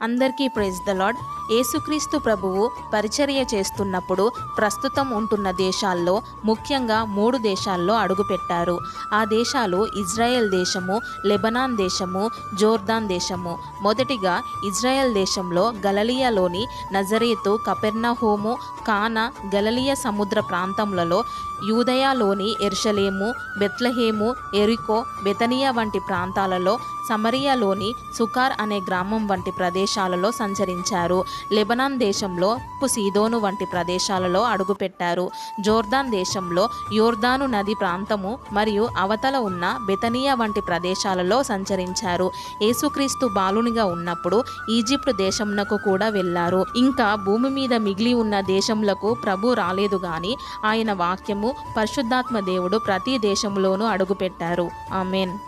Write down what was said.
అందరికీ praise the lord యేసుక్రీస్తు ప్రభువు పరిచర్య చేస్తున్నప్పుడు ప్రస్తుతం ఉంటున్న దేశాల్లో ముఖ్యంగా మూడు దేశాల్లో అడుగుపెట్టారు. ఆ దేశాలు ఇజ్రాయెల్ దేశము లెబనాన్ దేశము జోర్దాన్ దేశము. మొదటిగా ఇజ్రాయెల్ దేశంలో గలలియాలోని నజరేతు కపెర్నహోము కానా గలలియ సముద్ర ప్రాంతములలో యూదయాలోని ఎర్షలేము బెత్లహేము ఎరికో బెతనియా వంటి ప్రాంతాలలో సమరియాలోని సుకార్ అనే గ్రామం వంటి ప్రదేశాలలో సంచరించారు. లెబనాన్ దేశంలో ఉప్పు సీదోను వంటి ప్రదేశాలలో అడుగుపెట్టారు. జోర్దాన్ దేశంలో యోర్దాను నది ప్రాంతము మరియు అవతల ఉన్న బెతనియా వంటి ప్రదేశాలలో సంచరించారు. యేసుక్రీస్తు బాలునిగా ఉన్నప్పుడు ఈజిప్ట్ దేశంనకు కూడా వెళ్ళారు. ఇంకా భూమి మీద మిగిలి ఉన్న దేశములకు ప్రభు రాలేదు గాని ఆయన వాక్యము పరిశుద్ధాత్మ దేవుడు ప్రతి దేశంలోనూ అడుగుపెట్టారు. ఆమెన్.